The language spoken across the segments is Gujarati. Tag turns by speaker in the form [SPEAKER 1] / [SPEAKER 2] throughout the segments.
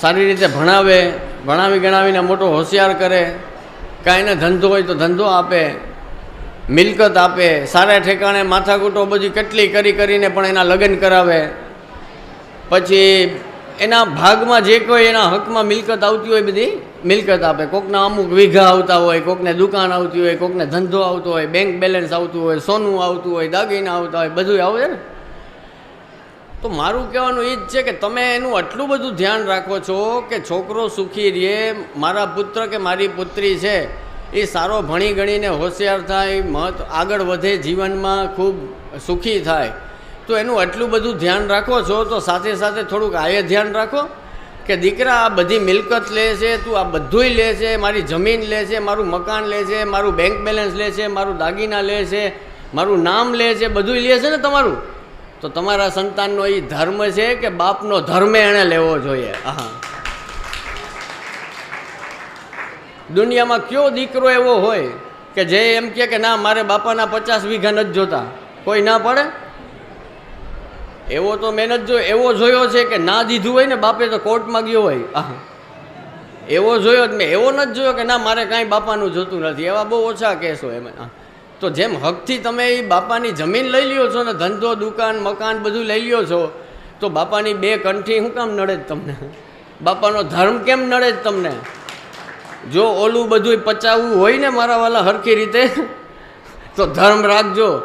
[SPEAKER 1] સારી રીતે ભણાવે, ભણાવી ગણાવીને મોટો હોશિયાર કરે, કાંઈને ધંધો હોય તો ધંધો આપે, મિલકત આપે, સારા ઠેકાણે માથાકૂટો બધી કેટલી કરી કરીને પણ એના લગ્ન કરાવે. પછી એના ભાગમાં જે કોઈ એના હકમાં મિલકત આવતી હોય બધી મિલકત આપે. કોકના અમુક વીઘા આવતા હોય, કોકને દુકાન આવતી હોય, કોકને ધંધો આવતો હોય બેંક બેલેન્સ આવતું હોય, સોનું આવતું હોય, દાગીના આવતા હોય બધું આવે ને? તો મારું કહેવાનું એ જ છે કે તમે એનું આટલું બધું ધ્યાન રાખો છો કે છોકરો સુખી રહે, મારા પુત્ર કે મારી પુત્રી છે, એ સારો ભણી ગણીને હોશિયાર થાય મહત્વ આગળ વધે જીવનમાં, ખૂબ સુખી થાય, તો એનું આટલું બધું ધ્યાન રાખો છો, તો સાથે સાથે થોડુંક આયે ધ્યાન રાખો કે દીકરા આ બધી મિલકત લે છે, તું આ બધુંય લે છે, મારી જમીન લે છે, મારું મકાન લે છે, મારું બેંક બેલેન્સ લે છે, મારું દાગીના લે છે, મારું નામ લે છે, બધુંય લે છે ને તમારું? તો તમારા સંતાનનો એ ધર્મ છે કે બાપનો ધર્મ એણે લેવો જોઈએ? હા દુનિયામાં કયો દીકરો એવો હોય કે જે એમ કહે કે ના મારે બાપાના પચાસ વીઘા નથી જોતા. કોઈ ના પડે? એવો તો મેં નથી જો એવો જોયો છે કે ના દીધું હોય ને બાપે તો કોર્ટમાં ગયો હોય. એવો જોયો જ મેં. એવો નથી જોયો કે ના મારે કાંઈ બાપાનું જોતું નથી. એવા બહુ ઓછા કેસ હોય એમાં. તો જેમ હકથી તમે એ બાપાની જમીન લઈ લ્યો છો ને ધંધો, દુકાન, મકાન બધું લઈ લ્યો છો, તો બાપાની બે કંઠી શું કામ નડે જ તમને? બાપાનો ધર્મ કેમ નડે જ તમને? જો ઓલું બધું પચાવવું હોય ને મારા વાલા હરખી રીતે, તો ધર્મ રાખજો.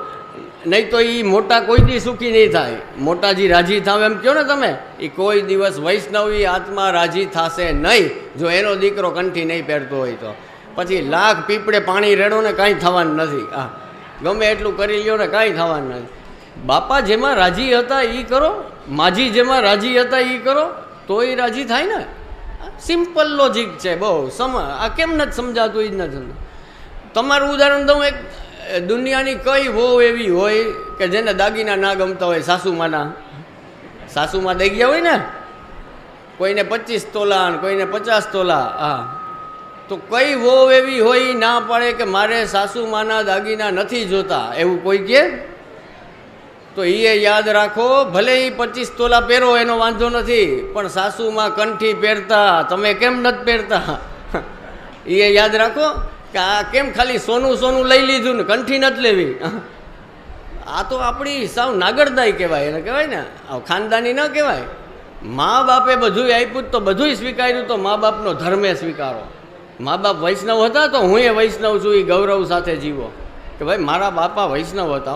[SPEAKER 1] નહીં તો એ મોટા કોઈ દી સુખી નહીં થાય. મોટાજી રાજી થાવ એમ કહો ને તમે? એ કોઈ દિવસ વૈષ્ણવી આત્મા રાજી થશે નહીં. જો એનો દીકરો કંઠી નહીં પહેરતો હોય તો. પછી લાખ પીપળે પાણી રેડો ને કાંઈ થવાનું નથી. આ, ગમે એટલું કરી લ્યો ને કાંઈ થવાનું નથી. બાપા જેમાં રાજી હતા એ કરો, માજી જેમાં રાજી હતા એ કરો તોય રાજી થાય ને. સિમ્પલ લોજિક છે, બહુ સમ આ કેમ નથી સમજાતું એ જ નથી તમારું ઉદાહરણ દઉં એક દુનિયાની કઈ વહુ એવી હોય કે જેને દાગીના ના ગમતા હોય, સાસુમાના? સાસુમાં દઈ ગયા હોય ને? કોઈને પચીસ તોલા કોઈને પચાસ તોલા, હા. તો કઈ વહુ એવી હોય ના પડે કે મારે સાસુમાના દાગીના નથી જોતા? એવું કોઈ કે? તો એ યાદ રાખો, ભલે એ પચીસ તોલા પહેરો, એનો વાંધો નથી, પણ સાસુમાં કંઠી પહેરતા, તમે કેમ નથી પહેરતા? એ યાદ રાખો કે આ કેમ ખાલી સોનું સોનું લઈ લીધું ને કંઠી નથી લેવી? આ તો આપણી સાવ નાગરદાઈ કહેવાય, એને કહેવાય ને? ખાનદાની ન કહેવાય. મા બાપે બધું આપ્યું તો બધુંય સ્વીકાર્યું તો મા બાપનો ધર્મે સ્વીકારો. મા બાપ વૈષ્ણવ હતા તો હું એ વૈષ્ણવ છું એ ગૌરવ સાથે જીવો. કે ભાઈ, મારા બાપા વૈષ્ણવ હતા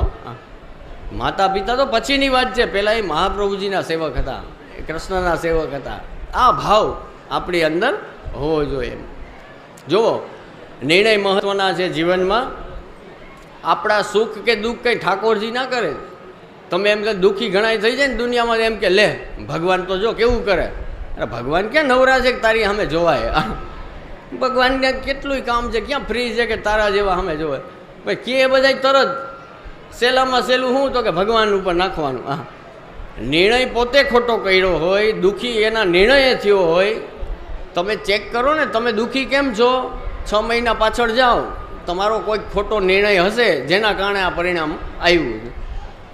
[SPEAKER 1] માતા પિતા તો પછીની વાત છે. પહેલાં એ મહાપ્રભુજીના સેવક હતા કૃષ્ણના સેવક હતા. આ ભાવ આપણી અંદર હોવો જોઈએ. જુઓ, નિર્ણય મહત્ત્વના છે જીવનમાં. આપણા સુખ કે દુઃખ કંઈ ઠાકોરજી ના કરે. તમે એમ કે દુઃખી ઘણાય થઈ જાય ને દુનિયામાં એમ કે, લે, ભગવાન તો જો કેવું કરે. અરે, ભગવાન ક્યાં નવરા છે તારી અમે જોવાય? ભગવાનને કેટલું કામ છે? ક્યાં ફ્રી છે કે તારા જેવા અમે જોવે? ભાઈ, કે બધા તરત? સહેલામાં સહેલું શું તો કે ભગવાન ઉપર નાખવાનું? હા. નિર્ણય પોતે ખોટો કર્યો હોય, દુઃખી એના નિર્ણય થયો હોય, તમે ચેક કરો ને, તમે દુઃખી કેમ છો? છ મહિના પાછળ જાઓ. તમારો કોઈક ખોટો નિર્ણય હશે, જેના કારણે આ પરિણામ આવ્યું છે.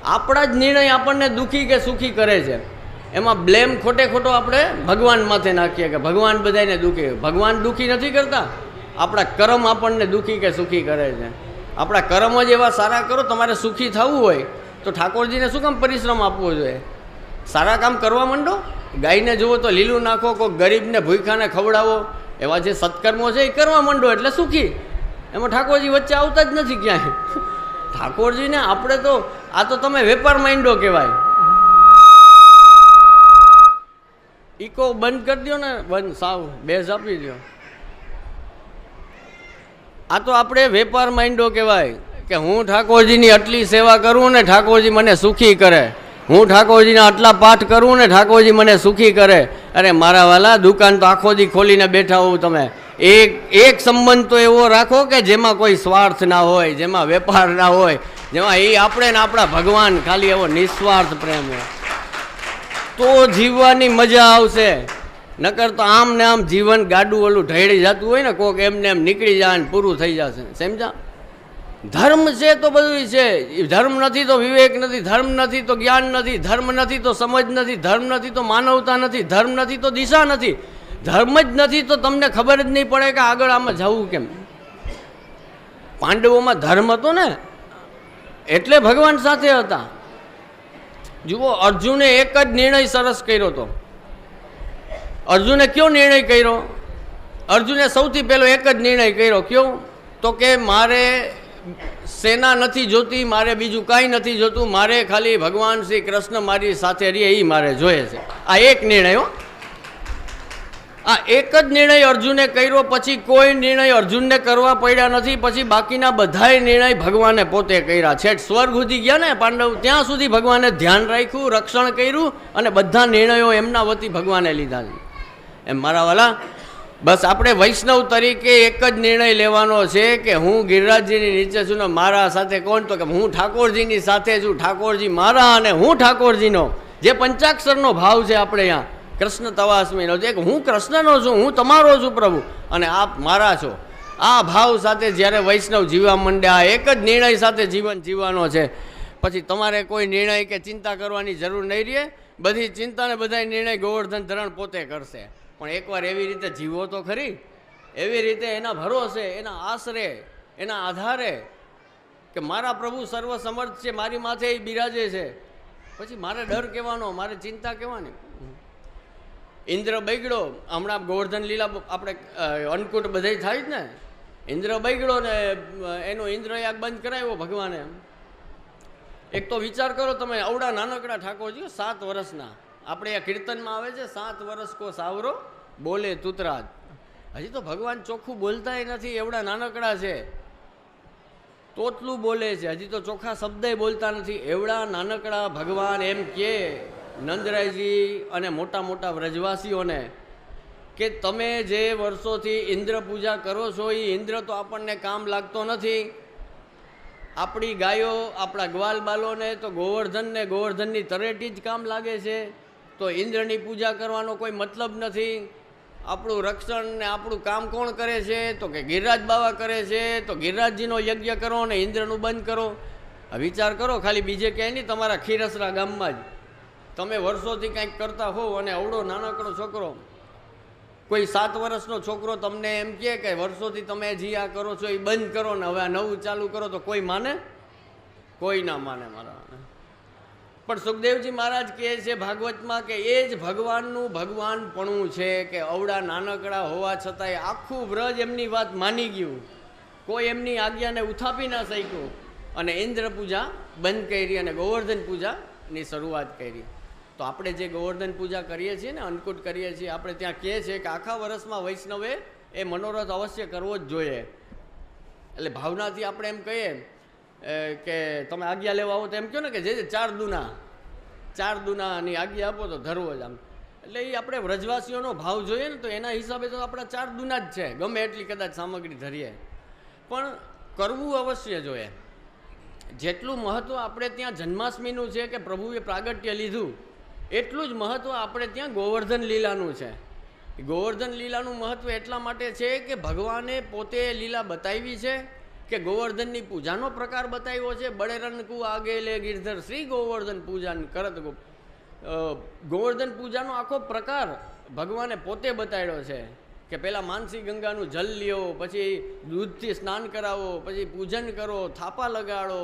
[SPEAKER 1] આપણા જ નિર્ણય આપણને દુઃખી કે સુખી કરે છે. એમાં બ્લેમ ખોટે ખોટો આપણે ભગવાન માથે નાખીએ કે ભગવાન બધાને દુઃખી. ભગવાન દુઃખી નથી કરતા. આપણા કર્મ આપણને દુઃખી કે સુખી કરે છે. આપણા કર્મ જ એવા સારા કરો, તમારે સુખી થવું હોય તો ઠાકોરજીને શું કામ પરિશ્રમ આપવો જોઈએ? સારા કામ કરવા માંડો? ગાયને જુઓ તો લીલું નાખો, કોઈ ગરીબને ભૂખાને ખવડાવો. એવા જે સત્કર્મો છે એ કરવા માંડો એટલે સુખી. એમાં ઠાકોરજી વચ્ચે આવતા જ નથી ક્યાંય. ઠાકોરજીને આપણે તો, આ તો તમે વેપાર માંડો કહેવાય. ઇકો બંધ કરી દો ને, બંધ, સાવ, બેઝ આપી દો આ તો આપણે વેપાર માઇન્ડો કહેવાય કે હું ઠાકોરજીની આટલી સેવા કરું ને ઠાકોરજી મને સુખી કરે. હું ઠાકોરજીના આટલા પાઠ કરું ને ઠાકોરજી મને સુખી કરે. અરે મારા વાલા, દુકાન તો આખો દી ખોલીને બેઠા હોવ તમે. એક એક સંબંધ તો એવો રાખો કે જેમાં કોઈ સ્વાર્થ ના હોય, જેમાં વેપાર ના હોય, જેમાં એ આપણે ને આપણા ભગવાન ખાલી એવો નિસ્વાર્થ પ્રેમ હોય. તો જીવવાની મજા આવશે. નકર તો આમ ને આમ જીવન ગાડું ઓલું ઢળી જતું હોય ને, કોક એમને એમ નીકળી જાય ને પૂરું થઈ જશે. સમજા ધર્મ છે તો બધું છે. ધર્મ નથી તો વિવેક નથી, ધર્મ નથી તો જ્ઞાન નથી, ધર્મ નથી તો સમજ નથી, ધર્મ નથી તો માનવતા નથી, ધર્મ નથી તો દિશા નથી. ધર્મ જ નથી તો તમને ખબર જ નહીં પડે કે આગળ આમાં જવું કેમ. પાંડવોમાં ધર્મ હતો ને, એટલે ભગવાન સાથે હતા. જુઓ, અર્જુને એક જ નિર્ણય સરસ કર્યો હતો અર્જુને કયો નિર્ણય કર્યો? અર્જુને સૌથી પહેલો એક જ નિર્ણય કર્યો. કયો? તો કે મારે સેના નથી જોતી, મારે બીજું કાંઈ નથી જોતું, મારે ખાલી ભગવાન શ્રી કૃષ્ણ મારી સાથે રહીએ એ મારે જોઈએ છે. આ એક નિર્ણય હો. આ એક જ નિર્ણય અર્જુને કર્યો, પછી કોઈ નિર્ણય અર્જુનને કરવા પડ્યા નથી, પછી બાકીના બધાય નિર્ણય ભગવાને પોતે કર્યા. છેક સ્વર્ગ સુધી ગયા ને પાંડવ, ત્યાં સુધી ભગવાને ધ્યાન રાખ્યું, રક્ષણ કર્યું અને બધા નિર્ણયો એમના વતી ભગવાને લીધા એમ મારા વાલા, બસ આપણે વૈષ્ણવ તરીકે એક જ નિર્ણય લેવાનો છે કે હું ગિરિરાજજીની નીચે છું ને મારા સાથે કોણ? તો કે હું ઠાકોરજીની સાથે છું. ઠાકોરજી મારા અને હું ઠાકોરજીનો. જે પંચાક્ષરનો ભાવ છે આપણે અહીંયા કૃષ્ણ તવાસ્મીનો છે કે હું કૃષ્ણનો છું, હું તમારો છું પ્રભુ. અને આપ મારા છો. આ ભાવ સાથે જ્યારે વૈષ્ણવ જીવવા આ એક જ નિર્ણય સાથે જીવન જીવવાનો છે. પછી તમારે કોઈ નિર્ણય કે ચિંતા કરવાની જરૂર નહીં રહે. બધી ચિંતાને બધા નિર્ણય ગોવર્ધન ધરણ પોતે કરશે. પણ એકવાર એવી રીતે જીવો તો ખરી. એવી રીતે એના ભરોસે, એના આશરે, એના આધારે કે મારા પ્રભુ સર્વસમર્થ છે, મારી માથે એ બિરાજે છે. પછી મારે ડર કહેવાનો મારે ચિંતા કહેવાની ઇન્દ્ર બગડો, હમણાં ગોવર્ધન લીલા આપણે અન્નકૂટ બધે થાય જ ને. ઇન્દ્ર બગડો ને એનો ઇન્દ્રયાગ બંધ કરાવ્યો ભગવાને. એક તો વિચાર કરો તમે, અવડા નાનકડા ઠાકોરજી સાત વર્ષના. આપણે આ કીર્તનમાં આવે છે, સાત વર્ષ કો સાવરો, બોલે તુતરાજ. હજી તો ભગવાન ચોખ્ખું બોલતાય નથી, એવડા નાનકડા છે. તોતલું બોલે છે, હજી તો ચોખ્ખા શબ્દય બોલતા નથી. એવડા નાનકડા ભગવાન એમ કે. નંદરાયજી અને મોટા મોટા વ્રજવાસીઓને કે તમે જે વર્ષોથી ઇન્દ્ર પૂજા કરો છો એ ઇન્દ્ર તો આપણને કામ લાગતો નથી. આપણી ગાયો, આપણા ગ્વાલ બાલોને તો ગોવર્ધનને ગોવર્ધનની તરેટી જ કામ લાગે છે. તો ઇન્દ્રની પૂજા કરવાનો કોઈ મતલબ નથી. આપણું રક્ષણ ને આપણું કામ કોણ કરે છે? તો કે ગિરિરાજ બાવા કરે છે. તો ગિરિરાજજીનો યજ્ઞ કરો અને ઇન્દ્રનું બંધ કરો. વિચાર કરો, ખાલી બીજે ક્યાંય નહીં, તમારા ખીરસરા ગામમાં જ. તમે વર્ષોથી કંઈક કરતા હોવ અને અવડો નાનકડો છોકરો. કોઈ સાત વર્ષનો છોકરો તમને એમ કહે કે વર્ષોથી તમે જે આ કરો છો એ બંધ કરો ને હવે આ નવું ચાલુ કરો તો કોઈ માને? કોઈ ના માને મારા. પણ સુખદેવજી મહારાજ કહે છે ભાગવતમાં કે એ જ ભગવાનનું ભગવાનપણું છે કે અવડા નાનકડા હોવા છતાંય આખું વ્રજ એમની વાત માની ગયું. કોઈ એમની આજ્ઞાને ઉથાપી ના શક્યું. અને ઇન્દ્ર પૂજા બંધ કરી અને ગોવર્ધન પૂજાની શરૂઆત કરી. તો આપણે જે ગોવર્ધન પૂજા કરીએ છીએ ને, અન્નકૂટ કરીએ છીએ, આપણે ત્યાં કહે છે કે આખા વર્ષમાં વૈષ્ણવે એ મનોરથ અવશ્ય કરવો જ જોઈએ. એટલે ભાવનાથી આપણે એમ કહીએ કે તમે આજ્ઞા લેવા આવો તો એમ કહો ને કે જે ચાર દુના, ચાર દુનાની આજ્ઞા આપો તો ધરવો જ આમ. એટલે એ આપણે વ્રજવાસીઓનો ભાવ જોઈએ ને તો એના હિસાબે તો આપણા ચાર દુના જ છે, ગમે એટલી કદાચ સામગ્રી ધરીએ. પણ કરવું અવશ્ય જોઈએ. જેટલું મહત્ત્વ આપણે ત્યાં જન્માષ્ટમીનું છે કે પ્રભુએ પ્રાગટ્ય લીધું એટલું જ મહત્ત્વ આપણે ત્યાં ગોવર્ધન લીલાનું છે. ગોવર્ધન લીલાનું મહત્ત્વ એટલા માટે છે કે ભગવાને પોતે લીલા બતાવી છે કે ગોવર્ધનની પૂજાનો પ્રકાર બતાવ્યો છે. બળેરન કુ આગે લે ગિરધર શ્રી ગોવર્ધન પૂજા કરત ગોવર્ધન પૂજાનો આખો પ્રકાર ભગવાને પોતે બતાવ્યો છે કે પહેલાં માનસી ગંગાનું જલ લ્યો, પછી દૂધથી સ્નાન કરાવો, પછી પૂજન કરો, થાપા લગાડો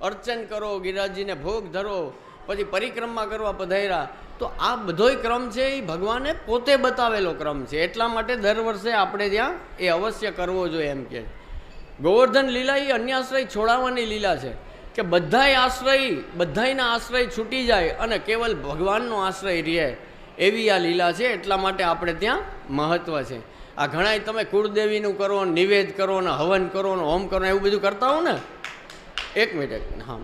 [SPEAKER 1] અર્ચન કરો, ગિરિરાજજીને ભોગ ધરો પછી પરિક્રમા કરવા પધાર્યા તો આ બધોય ક્રમ છે એ ભગવાને પોતે બતાવેલો ક્રમ છે. એટલા માટે દર વર્ષે આપણે ત્યાં એ અવશ્ય કરવો જોઈએ એમ કે. ગોવર્ધન લીલા એ અન્ય આશ્રય છોડાવવાની લીલા છે કે બધાય આશ્રય બધાયના આશ્રય છૂટી જાય અને કેવલ ભગવાનનો આશ્રય રહે એવી આ લીલા છે. એટલા માટે આપણે ત્યાં મહત્ત્વ છે. આ ઘણાય તમે કુળદેવીનું કરો નિવેદ કરો ને હવન કરો ને હોમ કરો એવું બધું કરતા હો ને? એક મિનિટ, હા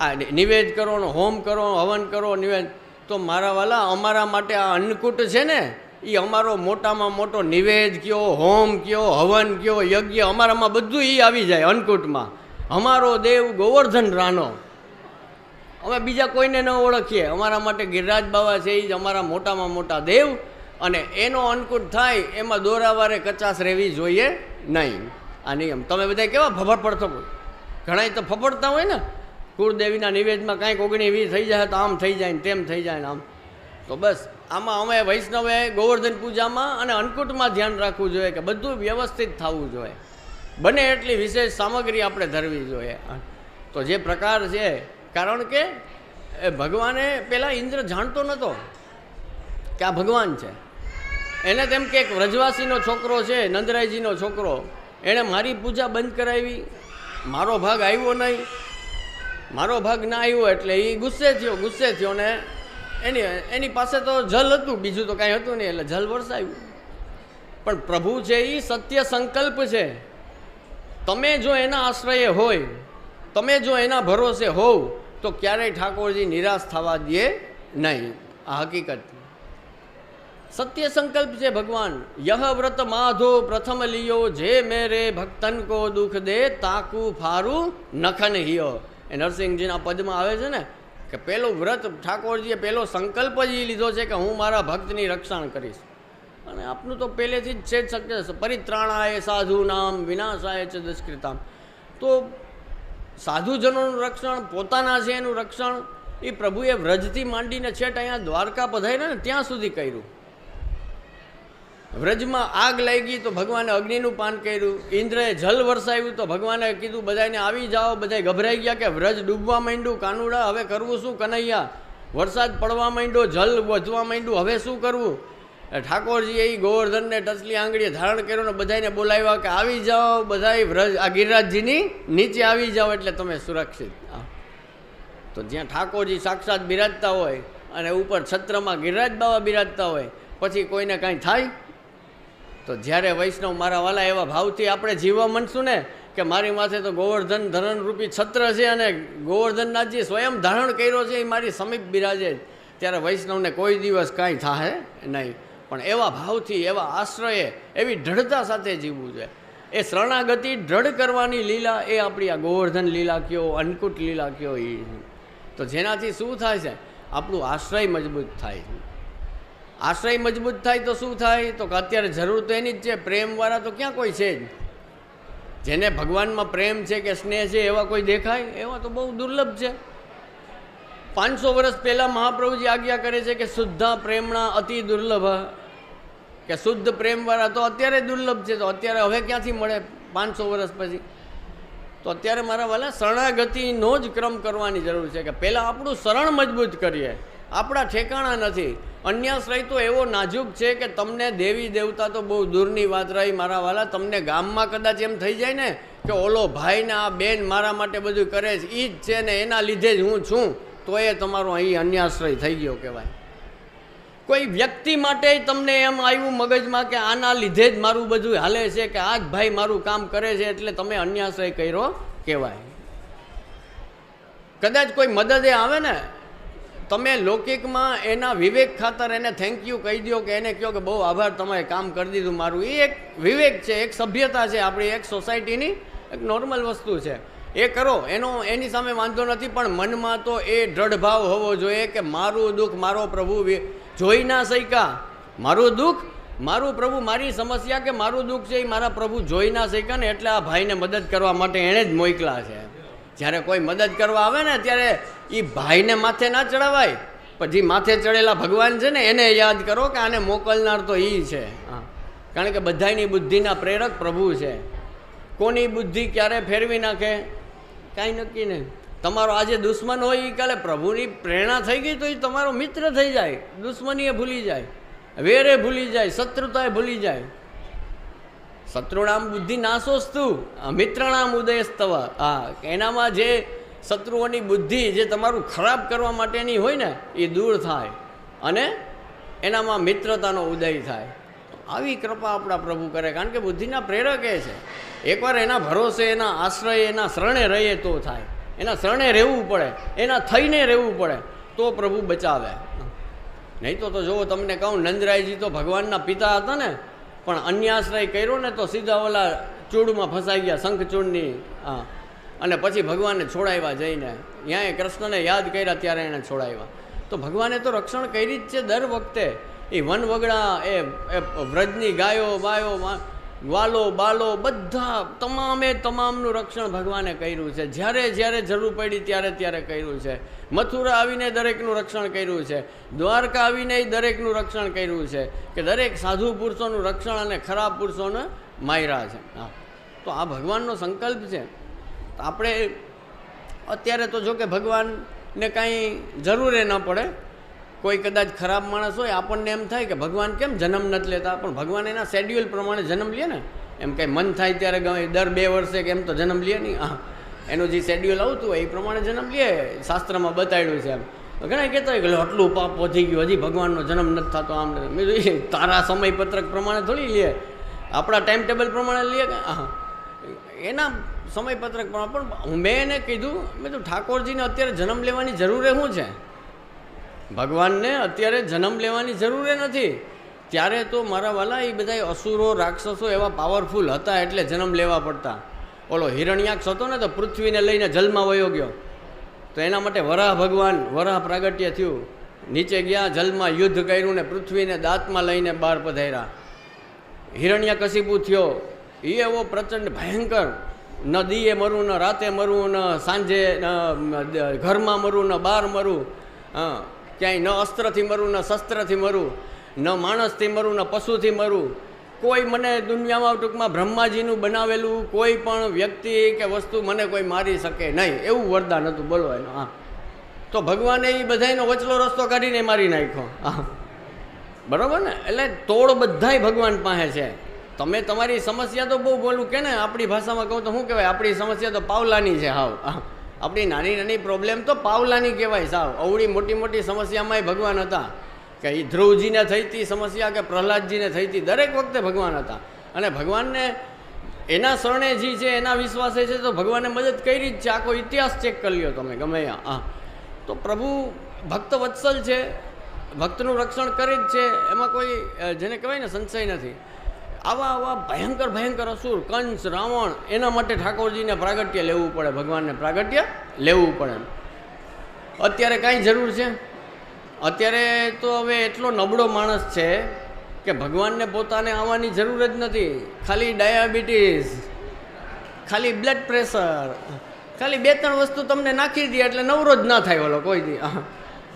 [SPEAKER 1] આ નિવેદ કરો ને હોમ કરો, હવન કરો, નિવેદ. તો મારા વાલા, અમારા માટે આ અન્નકૂટ છે ને એ અમારો મોટામાં મોટો નિવેદ કયો, હોમ કયો, હવન કયો, યજ્ઞ, અમારામાં બધું એ આવી જાય અન્નકૂટમાં. અમારો દેવ ગોવર્ધન રાનો. અમે બીજા કોઈને ન ઓળખીએ. અમારા માટે ગિરિરાજ બાવા છે એ જ અમારા મોટામાં મોટા દેવ. અને એનો અન્નકૂટ થાય, એમાં દોરાવારે કચાશ રહેવી જોઈએ નહીં. આ નિયમ તમે બધા કેવા ફફડ પડતો ઘણા તો ફફડતા હોય ને. કુળદેવીના નિવેદમાં કાંઈક ઓગણી વીસ થઈ જાય તો આમ થઈ જાય ને તેમ થઈ જાય ને આમ. તો બસ, આમાં અમે વૈષ્ણવે, ગોવર્ધન પૂજામાં અને અન્નકૂટમાં ધ્યાન રાખવું જોઈએ કે બધું વ્યવસ્થિત થવું જોઈએ. બને એટલી વિશેષ સામગ્રી આપણે ધરવી જોઈએ. તો જે પ્રકાર છે, કારણ કે એ ભગવાને પહેલાં ઇન્દ્ર જાણતો નહોતો કે આ ભગવાન છે. એને તેમ કે એક વ્રજવાસીનો છોકરો છે, નંદરાયજીનો છોકરો, એણે મારી પૂજા બંધ કરાવી. મારો ભાગ આવ્યો નહીં. મારો ભાગ ના આવ્યો એટલે એ ગુસ્સે થયો ગુસ્સે થયો ને એની એની પાસે તો જલ હતું, બીજું તો કાંઈ હતું નહીં, એટલે જલ વરસાવ્યું પણ પ્રભુ છે એ સત્ય સંકલ્પ છે. તમે જો એના આશ્રયે હોય, તમે જો એના ભરોસે હોવ, તો ક્યારેય ઠાકોરજી નિરાશ થવા દે નહીં. આ હકીકત. સત્ય સંકલ્પ છે ભગવાન. યહ વ્રત માધો પ્રથમ લિયો, જે મેરે ભક્તન કો દુઃખ દે, તાકુ ફારું નખન હિયો. એ નરસિંહજીના પદમાં આવે છે ને, કે પેલું વ્રત ઠાકોરજીએ પેલો સંકલ્પ જ એ લીધો છે કે હું મારા ભક્તની રક્ષણ કરીશ. અને આપનું તો પહેલેથી જ છે જ શક્ય પરિત્રાણાય સાધુ નામ વિનાશાય છે દુષ્કૃતામ. તો સાધુજનોનું રક્ષણ, પોતાના છે એનું રક્ષણ એ પ્રભુએ વ્રજથી માંડીને છેટ અહીંયા દ્વારકા પધાર્યા ને, ત્યાં સુધી કર્યું. વ્રજમાં આગ લાગી તો ભગવાને અગ્નિનું પાન કર્યું. ઇન્દ્રએ જલ વરસાવ્યું તો ભગવાને કીધું બધાને આવી જાઓ. બધા ગભરાઈ ગયા કે વ્રજ ડૂબવા માંડ્યું, કાનુડા, હવે કરવું શું? કનૈયા, વરસાદ પડવા માંડ્યો, જલ વધવા માંડ્યું, હવે શું કરવું? ઠાકોરજીએ એ ગોવર્ધનને ટચલી આંગળીએ ધારણ કર્યો ને બધાને બોલાવ્યા કે, આવી જાઓ, બધાય વ્રજ, આ ગિરિરાજજીની નીચે આવી જાઓ એટલે તમે સુરક્ષિત. તો જ્યાં ઠાકોરજી સાક્ષાત બિરાજતા હોય અને ઉપર છત્રમાં ગિરિરાજ બાબા બિરાજતા હોય, પછી કોઈને કાંઈ થાય? તો જ્યારે વૈષ્ણવ મારા વાલા એવા ભાવથી આપણે જીવવા માંડશું ને, કે મારી માથે તો ગોવર્ધન ધરણરૂપી છત્ર છે અને ગોવર્ધનનાથજી સ્વયં ધારણ કર્યો છે, એ મારી સમીપ બિરાજે. ત્યારે વૈષ્ણવને કોઈ દિવસ કાંઈ થાય નહીં. પણ એવા ભાવથી, એવા આશ્રયે, એવી દૃઢતા સાથે જીવવું છે. એ શરણાગતિ દ્રઢ કરવાની લીલા, એ આપણી આ ગોવર્ધન લીલા કયો, અન્નકૂટ લીલા કયો એ તો જેનાથી શું થાય છે? આપણું આશ્રય મજબૂત થાય. છે આશ્રય મજબૂત થાય તો શું થાય? તો અત્યારે જરૂર તો એની જ છે, પ્રેમવાળા તો ક્યાં કોઈ છે જ. જેને ભગવાનમાં પ્રેમ છે કે સ્નેહ છે એવા કોઈ દેખાય? એવા તો બહુ દુર્લભ છે. પાંચસો વર્ષ પહેલાં મહાપ્રભુજી આજ્ઞા કરે છે કે શુદ્ધા પ્રેમણા અતિ દુર્લભ. કે શુદ્ધ પ્રેમવાળા તો અત્યારે દુર્લભ છે, તો અત્યારે હવે ક્યાંથી મળે પાંચસો વર્ષ પછી? તો અત્યારે મારા વાલા શરણાગતિનો જ ક્રમ કરવાની જરૂર છે કે પહેલાં આપણું શરણ મજબૂત કરીએ. આપણા ઠેકાણા નથી. અન્યાશ્રય તો એવો નાજુક છે કે તમને દેવી દેવતા તો બહુ દૂરની વાત રહી મારા વાલા. તમને ગામમાં કદાચ એમ થઈ જાય ને કે ઓલો ભાઈ ને આ બેન મારા માટે બધું કરે છે એ જ છે ને એના લીધે જ હું છું, તો એ તમારો અહીં અન્યાશ્રય થઈ ગયો કહેવાય. કોઈ વ્યક્તિ માટે તમને એમ આવ્યું મગજમાં કે આના લીધે જ મારું બધું હાલે છે કે આ જ ભાઈ મારું કામ કરે છે એટલે તમે અન્યાશ્રય કર્યો કહેવાય. કદાચ કોઈ મદદે આવે ને તમે લૌકિકમાં એના વિવેક ખાતર એને થેન્ક યુ કહી દો કે એને કહો કે બહુ આભાર તમે કામ કરી દીધું મારું. એ એક વિવેક છે, એક સભ્યતા છે આપણી, એક સોસાયટીની એક નોર્મલ વસ્તુ છે. એ કરો, એનો, એની સામે વાંધો નથી, પણ મનમાં તો એ દ્રઢભાવ હોવો જોઈએ કે મારું દુઃખ, મારો પ્રભુ જોઈ ના શક્યા. મારું દુઃખ, મારું પ્રભુ મારી સમસ્યા કે મારું દુઃખ છે એ મારા પ્રભુ જોઈ ના શક્યા ને એટલે આ ભાઈને મદદ કરવા માટે એણે જ મોકલા છે. જ્યારે કોઈ મદદ કરવા આવે ને, ત્યારે એ ભાઈને માથે ના ચડાવાય. પછી માથે ચડેલા ભગવાન છે ને, એને યાદ કરો કે આને મોકલનાર તો એ છે. કારણ કે બધાની બુદ્ધિના પ્રેરક પ્રભુ છે. કોની બુદ્ધિ ક્યારે ફેરવી નાખે? કાંઈ નક્કી નહીં. તમારો આજે દુશ્મન હોય એ કાલે પ્રભુની પ્રેરણા થઈ ગઈ તો એ તમારો મિત્ર થઈ જાય. દુશ્મનીએ ભૂલી જાય. વેરે ભૂલી જાય. શત્રુતાએ ભૂલી જાય. શત્રુણામ બુદ્ધિ નાશોસ્તુ. મિત્રણામ ઉદયસ્તવ. હા. એનામાં જે શત્રુઓની બુદ્ધિ જે તમારું ખરાબ કરવા માટેની હોય ને, એ દૂર થાય અને એનામાં મિત્રતાનો ઉદય થાય. આવી કૃપા આપણા પ્રભુ કરે, કારણ કે બુદ્ધિના પ્રેરક એ છે. એકવાર એના ભરોસે, એના આશ્રય, એના શરણે રહીએ તો થાય. એના શરણે રહેવું પડે, એના થઈને રહેવું પડે, તો પ્રભુ બચાવે. નહીં તો જુઓ તમને કહું, નંદરાયજી તો ભગવાનના પિતા હતા ને, પણ અન્યાશ્રય કર્યો ને તો સીધા ઓલા ચૂડમાં ફસાઈ ગયા, શંખચૂડની, હા. અને પછી ભગવાનને છોડાવ્યા જઈને. ત્યાં કૃષ્ણને યાદ કર્યા ત્યારે એણે છોડાવ્યા. તો ભગવાને તો રક્ષણ કરી જ છે દર વખતે. એ વન વગડા એ વ્રજની ગાયો, બાયો ગ્વાલો, બાલો, બધા તમામે તમામનું રક્ષણ ભગવાને કર્યું છે. જ્યારે જ્યારે જરૂર પડી ત્યારે ત્યારે કર્યું છે. મથુરા આવીને દરેકનું રક્ષણ કર્યું છે. દ્વારકા આવીને દરેકનું રક્ષણ કર્યું છે કે દરેક સાધુ પુરુષોનું રક્ષણ અને ખરાબ પુરુષોને માયરા છે. હા. તો આ ભગવાનનો સંકલ્પ છે. આપણે અત્યારે તો જો કે ભગવાનને કાંઈ જરૂરે ન પડે. કોઈ કદાચ ખરાબ માણસ હોય આપણને એમ થાય કે ભગવાન કેમ જન્મ નથી લેતા? પણ ભગવાન એના શેડ્યુલ પ્રમાણે જન્મ લે ને. એમ કંઈ મન થાય ત્યારે ગમે દર બે વર્ષે કે એમ તો જન્મ લે નહીં. હા એનું જે શેડ્યુલ આવતું હોય એ પ્રમાણે જન્મ લે શાસ્ત્રમાં બતાડ્યું છે એમ. ઘણા કહેતા હોય કે આટલું પાપ પહોંચી ગયું હજી ભગવાનનો જન્મ નથી થતો આમ. મેં કીધું, તારા સમયપત્રક પ્રમાણે થોડી લે. આપણા ટાઈમ ટેબલ પ્રમાણે લે કે હા એના સમયપત્રક પણ પણ મેં એને કીધું, મેં તો ઠાકોરજીને અત્યારે જન્મ લેવાની જરૂર શું છે? ભગવાનને અત્યારે જન્મ લેવાની જરૂર નથી. ત્યારે તો મારા વાલા એ બધા અસુરો, રાક્ષસો એવા પાવરફુલ હતા એટલે જન્મ લેવા પડતા. ઓલો હિરણ્યાક્ષ હતો ને તો પૃથ્વીને લઈને જલમાં વયો ગયો. તો એના માટે વરાહ ભગવાન, વરાહ પ્રાગટ્ય થયું. નીચે ગયા, જલમાં યુદ્ધ કર્યું ને પૃથ્વીને દાંતમાં લઈને બહાર પધાર્યા. હિરણ્યકશિપુ થયો. એ એવો પ્રચંડ ભયંકર ન દીએ મરું, ન રાતે મરું, ન સાંજે ઘરમાં મરું, ન બહાર મરું, હા, ક્યાંય ન અસ્ત્રથી મરું, ન શસ્ત્રથી મરું, ન માણસથી મરું, ન પશુથી મરું. કોઈ મને દુનિયામાં ટૂંકમાં બ્રહ્માજીનું બનાવેલું કોઈ પણ વ્યક્તિ કે વસ્તુ મને કોઈ મારી શકે નહીં. એવું વરદાન હતું, બોલો એનું, હા. તો ભગવાને એ બધાયનો વચલો રસ્તો કાઢીને મારી નાખ્યો, હા. બરાબર ને? એટલે તોડ બધાય ભગવાન પાસે છે. તમે તમારી સમસ્યા તો બહુ બોલું કે ને? આપણી ભાષામાં કહું તો શું કહેવાય? આપણી સમસ્યા તો પાવલાની છે, હાવ. આપણી નાની નાની પ્રોબ્લેમ તો પાવલાની કહેવાય, સાવ. અવળી મોટી મોટી સમસ્યામાંય ભગવાન હતા. કે એ ધ્રુવજીને થઈ હતી સમસ્યા કે પ્રહલાદજીને થઈ હતી દરેક વખતે ભગવાન હતા. અને ભગવાનને એના શરણે જે છે, એના વિશ્વાસે છે, તો ભગવાને મદદ કરી જ છે. આખો ઇતિહાસ ચેક કરી લ્યો તમે, ગમે આ તો પ્રભુ ભક્ત વત્સલ છે, ભક્તનું રક્ષણ કરે જ છે. એમાં કોઈ જેને કહેવાય ને, સંશય નથી. આવા આવા ભયંકર ભયંકર અસુર, કંસ, રાવણ, એના માટે ઠાકોરજીને પ્રાગટ્ય લેવું પડે, ભગવાનને પ્રાગટ્ય લેવું પડે. અત્યારે કાંઈ જરૂર છે? અત્યારે તો હવે એટલો નબળો માણસ છે કે ભગવાનને પોતાને આવવાની જરૂર જ નથી. ખાલી ડાયાબિટીસ, ખાલી બ્લડ પ્રેશર, ખાલી બે ત્રણ વસ્તુ તમને નાખી દે એટલે નવરો જ ના થાય ઓલો કોઈ દી.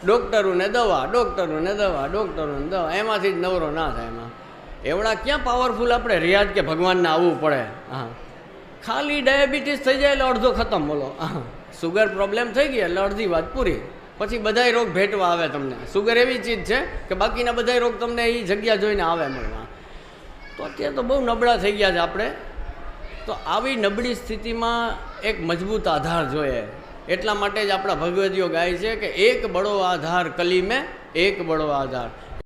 [SPEAKER 1] ડોક્ટરોને દવા, ડૉક્ટરોને દવા ડૉક્ટરોને દવા. એમાંથી જ નવરો ના થાય એમાં. એવડા ક્યાં પાવરફુલ આપણે? રિયાજ કે ભગવાનને આવવું પડે. હા ખાલી ડાયાબિટીસ થઈ જાય એટલે અડધો ખતમ, બોલો. હા સુગર પ્રોબ્લેમ થઈ ગઈ એટલે અડધી વાત પૂરી. પછી બધાય રોગ ભેટવા આવે તમને. સુગર એવી ચીજ છે કે બાકીના બધાય રોગ તમને એ જગ્યા જોઈને આવે મળવા. તો અત્યારે તો બહુ નબળા થઈ ગયા છે આપણે. તો આવી નબળી સ્થિતિમાં એક મજબૂત આધાર જોઈએ. એટલા માટે જ આપણા ભગવદીઓ ગાય છે કે એક બળો આધાર કલી મેં એક બળો આધાર.